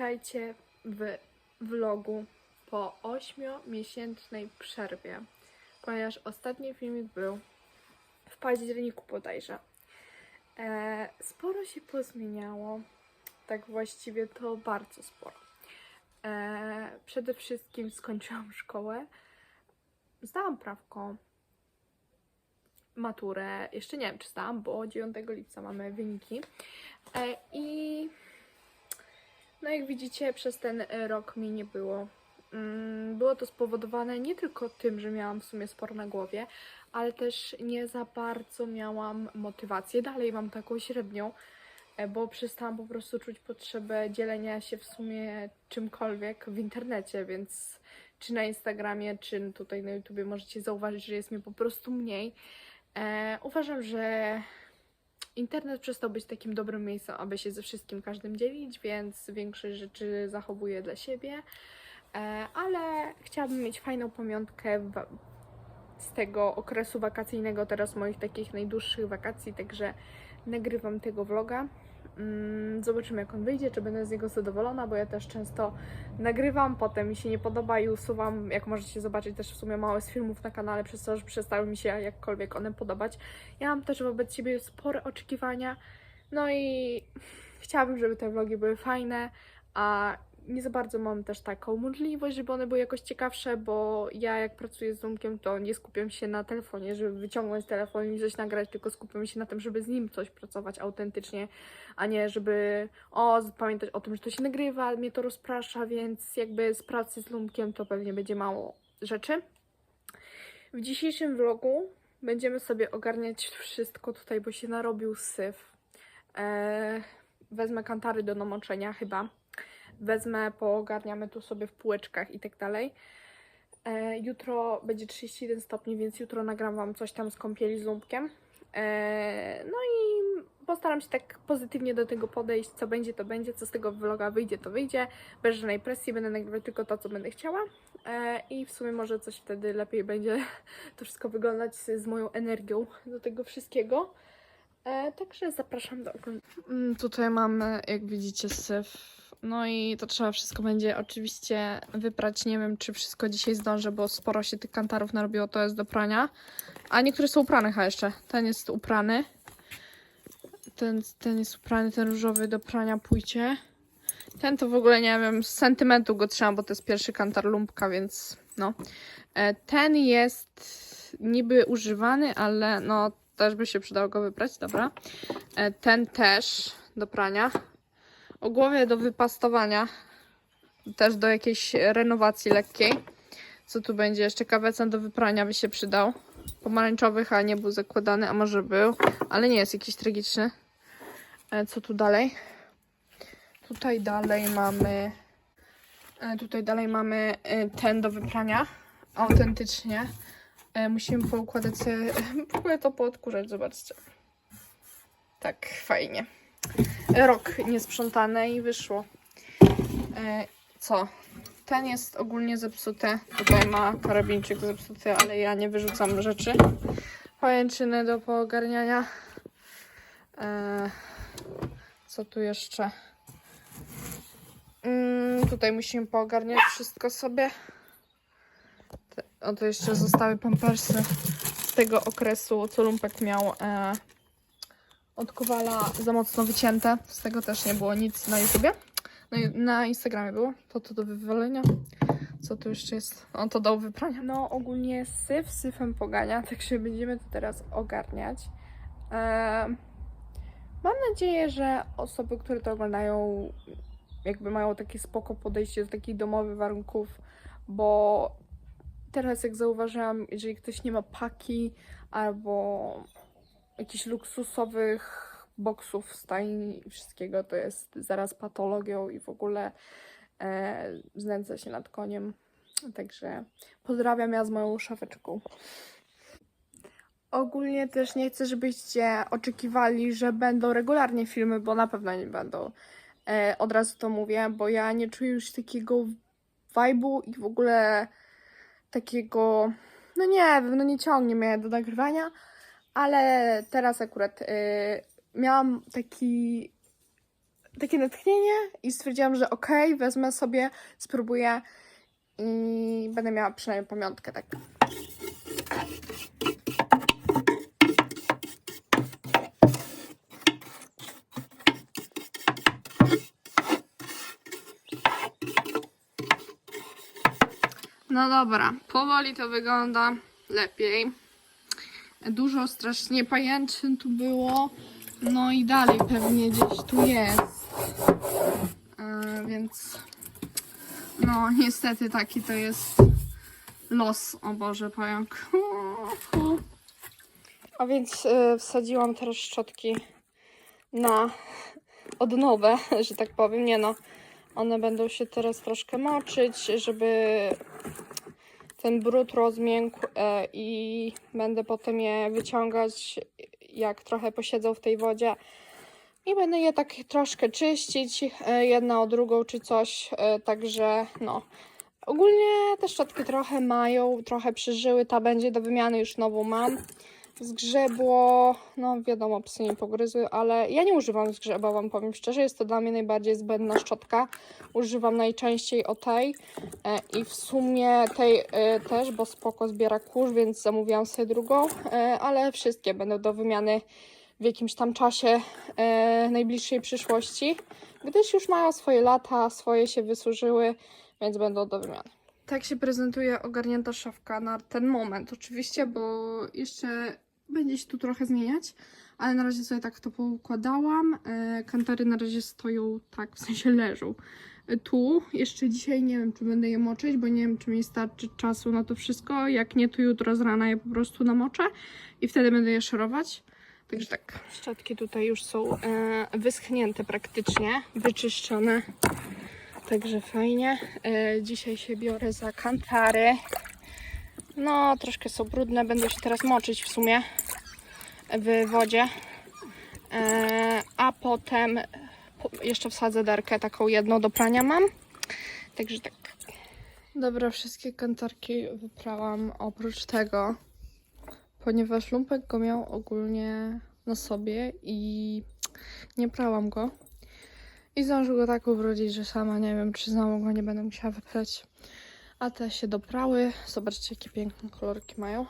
Witajcie w vlogu po 8-miesięcznej przerwie, ponieważ ostatni filmik był w październiku bodajże. E, sporo się pozmieniało, tak właściwie to bardzo sporo. E, przede wszystkim skończyłam szkołę, zdałam prawko, maturę, jeszcze nie wiem czy zdałam, bo 9 lipca mamy wyniki e, i no jak widzicie, przez ten e, rok mi nie było. Mm, Było to spowodowane nie tylko tym, że miałam w sumie sporo na głowie, ale też nie za bardzo miałam motywację. Dalej mam taką średnią, e, bo przestałam po prostu czuć potrzebę dzielenia się w sumie czymkolwiek w internecie, więc czy na Instagramie, czy tutaj na YouTubie możecie zauważyć, że jest mi po prostu mniej. E, uważam, że internet przestał być takim dobrym miejscem, aby się ze wszystkim każdym dzielić, więc większość rzeczy zachowuję dla siebie. E, ale chciałabym mieć fajną pamiątkę z tego okresu wakacyjnego, teraz moich takich najdłuższych wakacji, także nagrywam tego vloga. Mm, Zobaczymy jak on wyjdzie, czy będę z niego zadowolona, bo ja też często nagrywam, potem mi się nie podoba i usuwam, jak możecie zobaczyć też w sumie małe z filmów na kanale, przez to, że przestały mi się jakkolwiek one podobać. Ja mam też wobec siebie spore oczekiwania, no i chciałabym, żeby te vlogi były fajne, a nie za bardzo mam też taką możliwość, żeby one były jakoś ciekawsze, bo ja jak pracuję z Zoomkiem, to nie skupiam się na telefonie, żeby wyciągnąć telefon i coś nagrać, tylko skupiam się na tym, żeby z nim coś pracować autentycznie, a nie żeby o, pamiętać o tym, że to się nagrywa, mnie to rozprasza, więc jakby z pracy z Zoomkiem to pewnie będzie mało rzeczy. W dzisiejszym vlogu będziemy sobie ogarniać wszystko tutaj, bo się narobił syf. Eee, wezmę kantary do namoczenia chyba. Wezmę, poogarniamy tu sobie w półeczkach i tak dalej. E, jutro będzie 31 stopni, więc jutro nagram Wam coś tam z kąpieli z lumpkiem. E, no i postaram się tak pozytywnie do tego podejść. Co będzie, to będzie. Co z tego vloga wyjdzie, to wyjdzie. Bez żadnej presji. Będę nagrywać tylko to, co będę chciała. E, I w sumie może coś wtedy lepiej będzie to wszystko wyglądać z, z moją energią do tego wszystkiego. E, także zapraszam do oglądania. Mm, Tutaj mamy, jak widzicie, syf. No i to trzeba wszystko będzie oczywiście wyprać. Nie wiem, czy wszystko dzisiaj zdążę, bo sporo się tych kantarów narobiło. To jest do prania. A niektóre są uprane chyba jeszcze. Ten jest uprany. Ten, ten jest uprany, ten różowy do prania pójdzie. Ten to w ogóle nie wiem, z sentymentu go trzymam, bo to jest pierwszy kantar lumpka, więc no. E, Ten jest niby używany, ale no też by się przydało go wyprać, dobra. E, Ten też do prania. O głowie do wypastowania. Też do jakiejś renowacji lekkiej. Co tu będzie? Jeszcze kawecen do wyprania by się przydał. Pomarańczowych, a nie był zakładany, a może był, ale nie jest jakiś tragiczny. E, Co tu dalej? Tutaj dalej mamy. e, Tutaj dalej mamy ten do wyprania. Autentycznie. E, Musimy poukładać sobie. W ogóle to poodkurzać, zobaczcie. Tak, fajnie. Rok niesprzątane i wyszło. E, Co? Ten jest ogólnie zepsuty. Tutaj ma karabinczyk zepsuty, ale ja nie wyrzucam rzeczy. Pajęczyny do poogarniania. E, Co tu jeszcze? Mm, tutaj musimy poogarniać wszystko sobie. To jeszcze zostały pampersy z tego okresu, co Lumpek miał e, od Kowala za mocno wycięte. Z tego też nie było nic na YouTubie. No, i na Instagramie było. To to do wywalenia. Co tu jeszcze jest? O, to do wyprania. No, ogólnie syf syfem pogania, także będziemy to teraz ogarniać. Em, Mam nadzieję, że osoby, które to oglądają, jakby mają takie spoko podejście do takich domowych warunków, bo teraz jak zauważyłam, jeżeli ktoś nie ma paki albo jakichś luksusowych boksów, stajni i wszystkiego, to jest zaraz patologią i w ogóle e, znęca się nad koniem. Także pozdrawiam ja z moją szafeczką. Ogólnie też nie chcę, żebyście oczekiwali, że będą regularnie filmy, bo na pewno nie będą. E, od razu to mówię, bo ja nie czuję już takiego vibe'u i w ogóle takiego, no nie wiem, no nie ciągnie mnie do nagrywania, ale teraz akurat y, miałam taki takie natchnienie i stwierdziłam, że okej, wezmę sobie, spróbuję i będę miała przynajmniej pamiątkę, tak. No dobra, powoli to wygląda lepiej. Dużo strasznie pajęczyn tu było. No i dalej pewnie gdzieś tu jest. E, więc no niestety taki to jest los. O Boże, pająk. A więc e, wsadziłam teraz szczotki na odnowę, że tak powiem. Nie no, one będą się teraz troszkę moczyć, żeby ten brud rozmiękł e, i będę potem je wyciągać, jak trochę posiedzą w tej wodzie. I będę je tak troszkę czyścić, e, jedna o drugą czy coś, e, także no. Ogólnie te szczotki trochę mają, trochę przeżyły, ta będzie do wymiany, już nową mam. Zgrzebło, no wiadomo, psy nie pogryzły, ale ja nie używam zgrzeba, wam powiem szczerze, jest to dla mnie najbardziej zbędna szczotka. Używam najczęściej o tej e, i w sumie tej e, też, bo spoko zbiera kurz, więc zamówiłam sobie drugą, e, ale wszystkie będą do wymiany w jakimś tam czasie e, najbliższej przyszłości, gdyż już mają swoje lata, swoje się wysłużyły, więc będą do wymiany. Tak się prezentuje ogarnięta szafka na ten moment, oczywiście, bo jeszcze będzie się tu trochę zmieniać, ale na razie sobie tak to poukładałam. E, Kantary na razie stoją tak, w sensie leżą. E, Tu jeszcze dzisiaj nie wiem, czy będę je moczyć, bo nie wiem, czy mi starczy czasu na to wszystko. Jak nie, to jutro z rana je po prostu namoczę i wtedy będę je szorować. Także tak. Szczotki tutaj już są e, wyschnięte praktycznie, wyczyszczone. Także fajnie. Dzisiaj się biorę za kantary. No, troszkę są brudne, będę się teraz moczyć w sumie w wodzie. E, a potem po, jeszcze wsadzę derkę taką jedną do prania mam. Także tak. Dobra, wszystkie kantarki wyprałam oprócz tego, ponieważ lumpek go miał ogólnie na sobie i nie prałam go. I zdążył go tak ubrudzić, że sama nie wiem, czy znowu go nie będę musiała wyprać. A te się doprały. Zobaczcie, jakie piękne kolorki mają.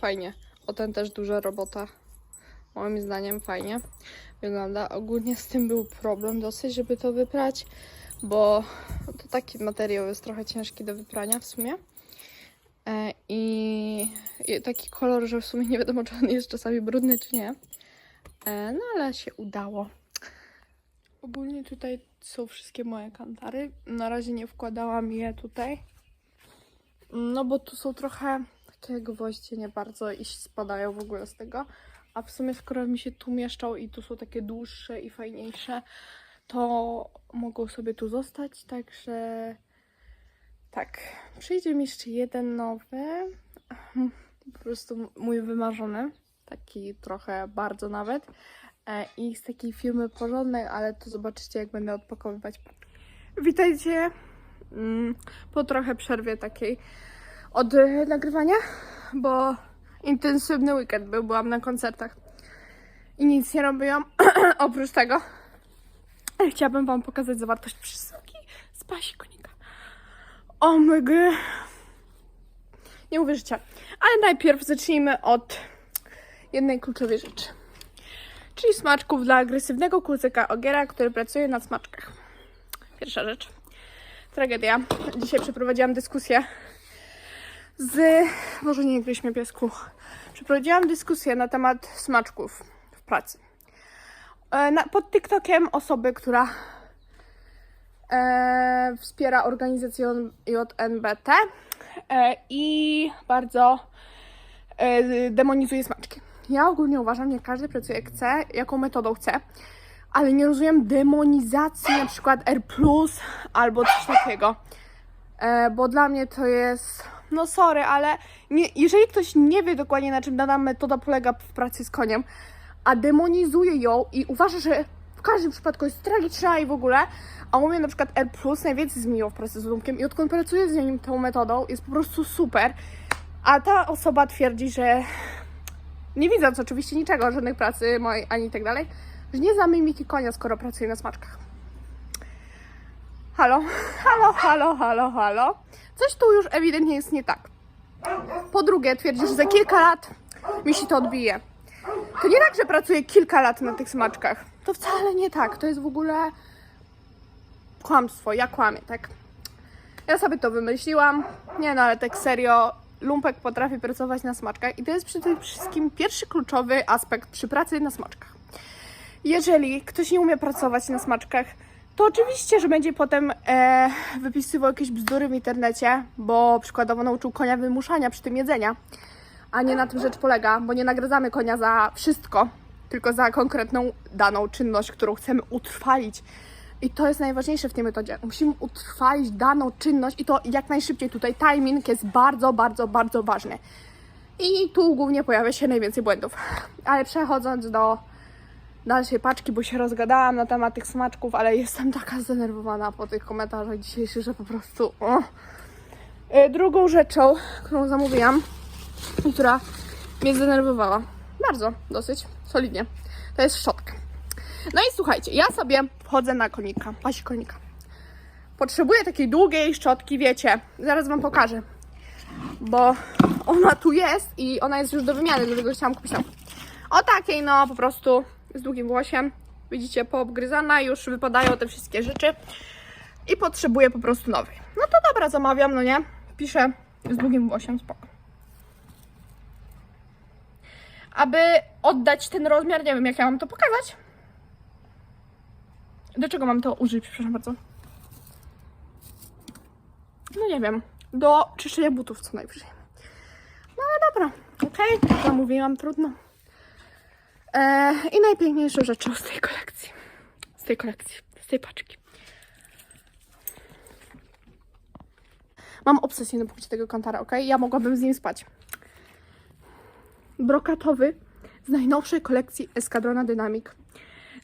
Fajnie. O ten też duża robota. Moim zdaniem fajnie wygląda. Ogólnie z tym był problem dosyć, żeby to wyprać, bo to taki materiał jest trochę ciężki do wyprania w sumie. E, I, taki kolor, że w sumie nie wiadomo, czy on jest czasami brudny, czy nie. E, No ale się udało. Ogólnie tutaj są wszystkie moje kantary. Na razie nie wkładałam je tutaj. No bo tu są trochę takie gwoździe nie bardzo i spadają w ogóle z tego. A w sumie skoro mi się tu mieszczą i tu są takie dłuższe i fajniejsze, to mogą sobie tu zostać, także tak. Przyjdzie mi jeszcze jeden nowy. Po prostu mój wymarzony. Taki trochę bardzo nawet. E, I z takiej firmy porządnej, ale to zobaczycie jak będę odpakowywać. Witajcie po trochę przerwie takiej od e, nagrywania, bo intensywny weekend był, byłam na koncertach i nic nie robiłam oprócz tego. Chciałabym Wam pokazać zawartość przesyłki z pasi konika. O my god. Nie uwierzycie. Ale najpierw zacznijmy od jednej kluczowej rzeczy czyli smaczków dla agresywnego kucyka ogiera, który pracuje na smaczkach. Pierwsza rzecz. Tragedia. Dzisiaj przeprowadziłam dyskusję z... Może nie gryź mnie piesku. Przeprowadziłam dyskusję na temat smaczków w pracy. E, Na, pod TikTokiem osoby, która e, wspiera organizację JNBT e, i bardzo e, demonizuje smaczki. Ja ogólnie uważam, że każdy pracuje jak chce, jaką metodą chce, ale nie rozumiem demonizacji na przykład R+, albo coś takiego. E, bo dla mnie to jest, no sorry, ale nie, jeżeli ktoś nie wie dokładnie na czym dana metoda polega w pracy z koniem, a demonizuje ją i uważa, że w każdym przypadku jest tragiczna i w ogóle, a u mnie na przykład R+, najwięcej zmieniło w pracy z Lumkiem i odkąd pracuję z nim tą metodą, jest po prostu super, a ta osoba twierdzi, że nie widząc oczywiście niczego, żadnej pracy mojej ani tak dalej, nie zna mimiki konia, skoro pracuje na smaczkach. Halo, halo, halo, halo, halo. Coś tu już ewidentnie jest nie tak. Po drugie, twierdzisz, że za kilka lat mi się to odbije. To nie tak, że pracuję kilka lat na tych smaczkach. To wcale nie tak. To jest w ogóle kłamstwo. Ja kłamię, tak? Ja sobie to wymyśliłam. Nie no, ale tak serio. Lumpek potrafi pracować na smaczkach i to jest tym wszystkim pierwszy kluczowy aspekt przy pracy na smaczkach. Jeżeli ktoś nie umie pracować na smaczkach, to oczywiście, że będzie potem e, wypisywał jakieś bzdury w internecie, bo przykładowo nauczył konia wymuszania przy tym jedzenia. A nie na tym rzecz polega, bo nie nagradzamy konia za wszystko, tylko za konkretną daną czynność, którą chcemy utrwalić. I to jest najważniejsze w tej metodzie. Musimy utrwalić daną czynność i to jak najszybciej. Tutaj timing jest bardzo, bardzo, bardzo ważny. I tu głównie pojawia się najwięcej błędów. Ale przechodząc do dalszej paczki, bo się rozgadałam na temat tych smaczków, ale jestem taka zdenerwowana po tych komentarzach dzisiejszych, że po prostu. O. E, Drugą rzeczą, którą zamówiłam i która mnie zdenerwowała, bardzo, dosyć solidnie, to jest szczotka. No i słuchajcie, ja sobie wchodzę na konika, pasi konika. Potrzebuję takiej długiej szczotki, wiecie, zaraz wam pokażę, bo ona tu jest i ona jest już do wymiany, dlatego chciałam kupić nową. O takiej, no po prostu z długim włosiem. Widzicie, poobgryzana, już wypadają te wszystkie rzeczy. I potrzebuję po prostu nowej. No to dobra, zamawiam, no nie? Piszę z długim włosiem, spoko. Aby oddać ten rozmiar, nie wiem jak ja mam to pokazać. Do czego mam to użyć, przepraszam bardzo? No nie wiem. Do czyszczenia butów co najwyżej. No ale dobra, okej, zamówiłam, trudno. E, I najpiękniejszą rzeczą z tej kolekcji. Z tej kolekcji, z tej paczki. Mam obsesję na pokrycie tego kantara, ok? Ja mogłabym z nim spać. Brokatowy z najnowszej kolekcji Eskadrona Dynamic.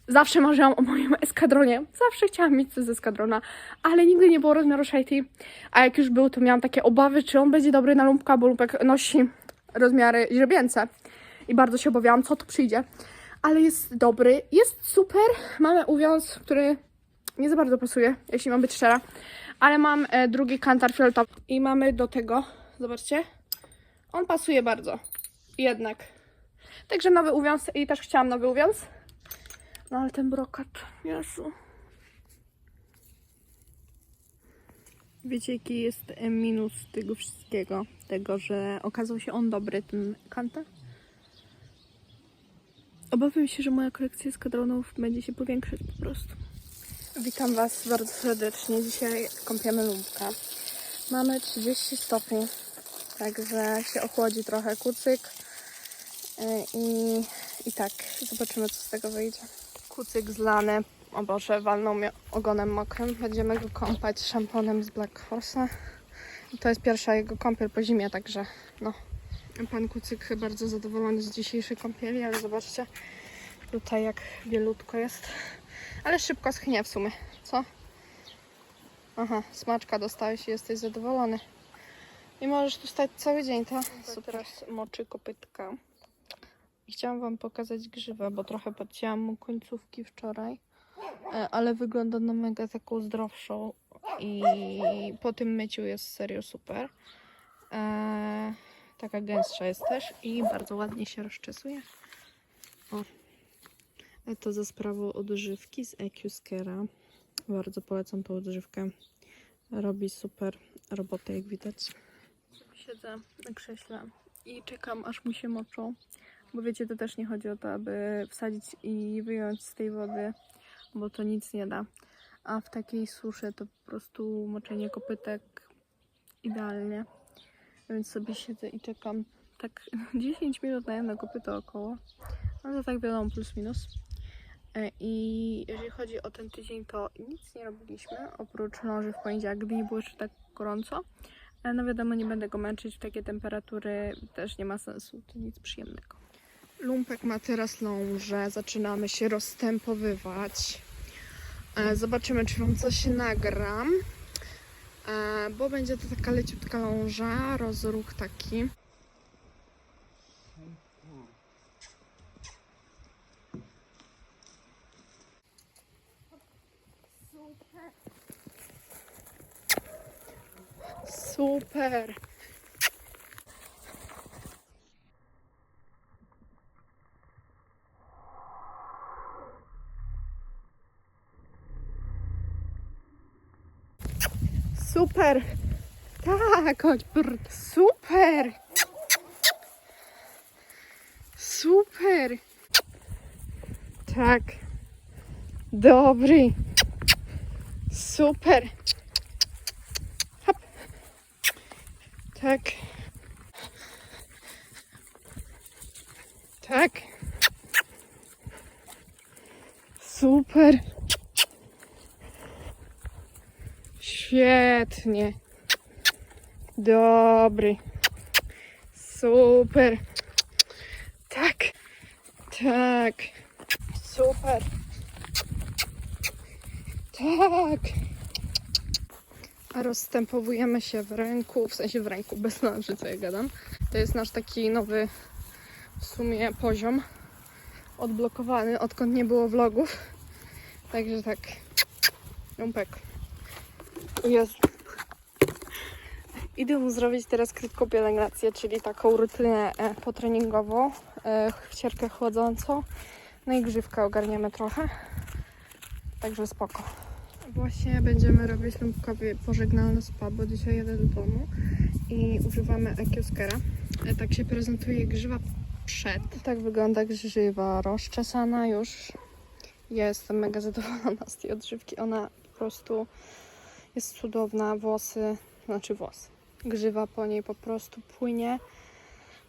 Zawsze marzyłam o moim eskadronie. Zawsze chciałam mieć coś z eskadrona, ale nigdy nie było rozmiaru shady. A jak już był, to miałam takie obawy, czy on będzie dobry na lumpka, bo lumpek nosi rozmiary źrebięce. I bardzo się obawiałam, co tu przyjdzie. Ale jest dobry, jest super. Mamy uwiązł, który nie za bardzo pasuje, jeśli mam być szczera. Ale mam e, drugi kantar fioletowy. I mamy do tego, zobaczcie, on pasuje bardzo. Jednak. Także nowy uwiąz i też chciałam nowy uwiąz. No ale ten brokat, Jezu. Wiecie, jaki jest e, minus tego wszystkiego? Tego, że okazał się on dobry, ten kantar? Obawiam się, że moja kolekcja skadronów będzie się powiększać po prostu. Witam Was bardzo serdecznie. Dzisiaj kąpiemy lumpka. Mamy 30 stopni, także się ochłodzi trochę kucyk. Yy, I, I tak, zobaczymy co z tego wyjdzie. Kucyk zlany, o Boże, walnął mnie ogonem mokrym. Będziemy go kąpać szamponem z Black Horse'a. To jest pierwsza jego kąpiel po zimie, także no. Pan Kucyk bardzo zadowolony z dzisiejszej kąpieli, ale zobaczcie tutaj jak bielutko jest. Ale szybko schnie w sumie, co? Aha, smaczka dostałeś i jesteś zadowolony. I możesz tu stać cały dzień, tak? Super. Teraz moczy kopytka. I chciałam wam pokazać grzywę, bo trochę podcięłam mu końcówki wczoraj. E, Ale wygląda na mega taką zdrowszą i po tym myciu jest serio super. E, taka gęstsza jest też i bardzo ładnie się rozczesuje. O. To za sprawą odżywki z Ecuskera. Bardzo polecam tą odżywkę. Robi super robotę, jak widać. Siedzę na krześle i czekam, aż mu się moczą. Bo wiecie, to też nie chodzi o to, aby wsadzić i wyjąć z tej wody, bo to nic nie da. A w takiej suszy to po prostu moczenie kopytek idealnie. Więc sobie siedzę i czekam tak 10 minut na jedno kopyto około. No to tak wiadomo, plus minus. E, I jeżeli chodzi o ten tydzień, to nic nie robiliśmy, oprócz że w poniedziałek, gdy nie było jeszcze tak gorąco. E, No wiadomo, nie będę go męczyć w takie temperatury, też nie ma sensu, to nic przyjemnego. Lumpek ma teraz lążę, zaczynamy się rozstępowywać. E, Zobaczymy, czy wam coś nagram. E, bo będzie to taka leciutka ląża, rozruch taki. Super! Super. Tak, chodź. Brr. Super. Super. Tak. Dobry. Super. Hop. Tak. Tak. Super. Świetnie. Dobry. Super. Tak. Tak. Super. Tak. A rozstępowujemy się w ręku, w sensie w ręku, bez noży, co ja gadam. To jest nasz taki nowy w sumie poziom. Odblokowany, odkąd nie było vlogów. Także tak. Lumpek. Jezu. Idę mu zrobić teraz krótką pielęgnację, czyli taką rutynę e, potreningową, e, ścierkę chłodzącą, no i grzywkę ogarniemy trochę. Także spoko. Właśnie będziemy robić Lumpkowi pożegnalny spa, bo dzisiaj jadę do domu i używamy Ekiuskera. E, Tak się prezentuje grzywa przed. Tak wygląda grzywa rozczesana już. Ja jestem mega zadowolona z tej odżywki. Ona po prostu jest cudowna. Włosy, znaczy włosy. Grzywa po niej po prostu płynie.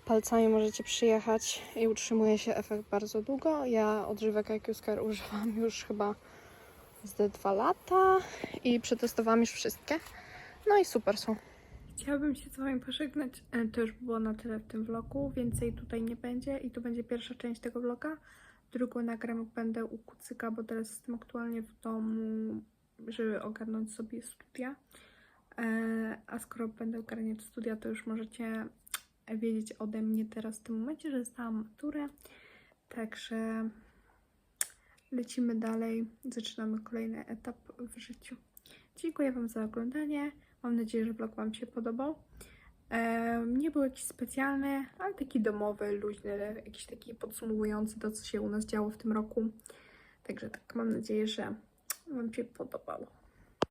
Palcami możecie przyjechać i utrzymuje się efekt bardzo długo. Ja odżywek Ekiusker używam już chyba z dwa lata i przetestowałam już wszystkie. No i super są. Chciałabym się z Wami pożegnać. E, To już było na tyle w tym vlogu. Więcej tutaj nie będzie i to będzie pierwsza część tego vloga. Drugą nagram będę u kucyka, bo teraz jestem aktualnie w domu, żeby ogarnąć sobie studia. E, A skoro będę ogarniać studia, to już możecie wiedzieć ode mnie teraz w tym momencie, że zdałam maturę. Także lecimy dalej. Zaczynamy kolejny etap w życiu. Dziękuję Wam za oglądanie. Mam nadzieję, że vlog Wam się podobał. Em, nie był jakiś specjalny, ale taki domowy, luźny, jakiś taki podsumowujący to, co się u nas działo w tym roku. Także tak, mam nadzieję, że Wam się podobało.